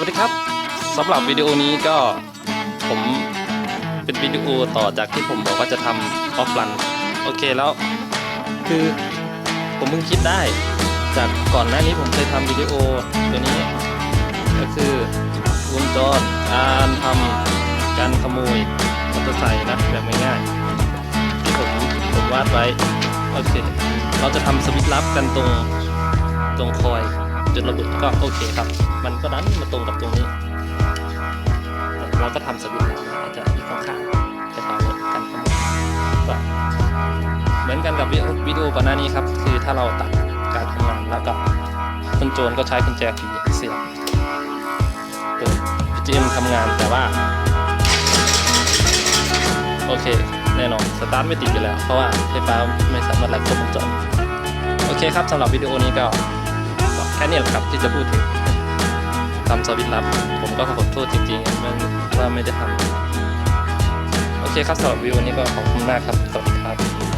วัสดีครับสำหรับวิดีโอนี้ก็ผมเป็นวิดีโอต่อจากที่ผมบอกว่าจะทำออฟลันโอเคแล้วคือผมเพิ่งคิดได้ จากก่อนหน้านี้ผมเคยทำวิดีโอตัวนี้ ก็คือวงจรการทำการขโมยมอเตอร์ไซค์นะแบบง่ายๆที่ผมผมวาดไว้โอเคเราจะทำสวิตช์ลับกันตรงตรงคอย จุดระบิดก็โอเคครับ มันก็ดันมาตรงกับตรงนี้ เราก็ทำสวิตช์ลับอาจจะอยู่ข้างๆจะทำกันขโมยก็เหมือนกันกับวิดีโอก่อนหน้านี้ครับ คือถ้าเราตัดการทำงานแล้วก็คนโจรก็ใช้กุญแจผีเสียบเปิด PGM ทำงานแต่ว่า โอเค แน่นอนสตาร์ทไม่ติดอยู่แล้ว เพราะว่าไฟฟ้าไม่สามารถรัดครบวงจรโอเคครับสำหรับวิดีโอนี้ก็ ค่นี้แหละครับที่จะพูดถึงทำสวิตลับ ผมก็ขอโทษจริงๆว่าไม่ได้ทำโอเคครับสำหรับวิดีโอนี้ก็ขอบคุณมากครับสวัสดีครับ